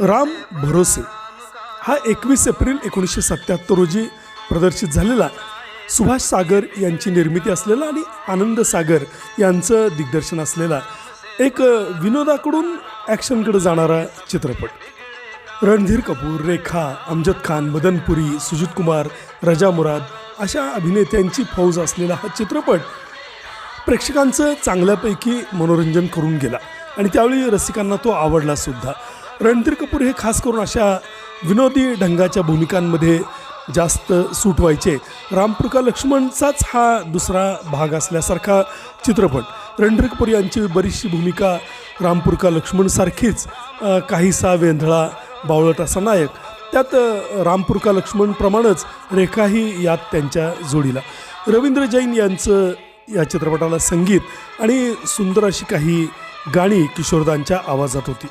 राम भरोसे. हा एकवीस एप्रिल एकोणीसशे सत्त्याहत्तर रोजी प्रदर्शित झालेला सुभाष सागर यांची निर्मिती असलेला आणि आनंद सागर यांचं दिग्दर्शन असलेला एक विनोदाकडून ॲक्शनकडे जाणारा चित्रपट. रणधीर कपूर रेखा अमजद खान मदनपुरी सुजित कुमार रजा मुराद अशा अभिनेत्यांची फौज असलेला हा चित्रपट प्रेक्षकांचं चांगल्यापैकी मनोरंजन करून गेला. आणि त्यावेळी रसिकांना तो आवडला सुद्धा. रणधीर कपूर हे खास करून अशा विनोदी ढंगाच्या भूमिकांमध्ये जास्त सूट व्हायचे. रामप्रका लक्ष्मणचाच हा दुसरा भाग असल्यासारखा चित्रपट. रणधीर कपूर यांची बरीचशी भूमिका रामपुरका लक्ष्मणसारखीच काहीसा वेंधळा बावळट असा नायक. त्यात अ, रामपुरका लक्ष्मणप्रमाणेच रेखाही यात त्यांच्या जोडीला. रवींद्र जैन यांचं या चित्रपटाला संगीत आणि सुंदर अशी काही गाणी किशोरदांच्या आवाजात होती.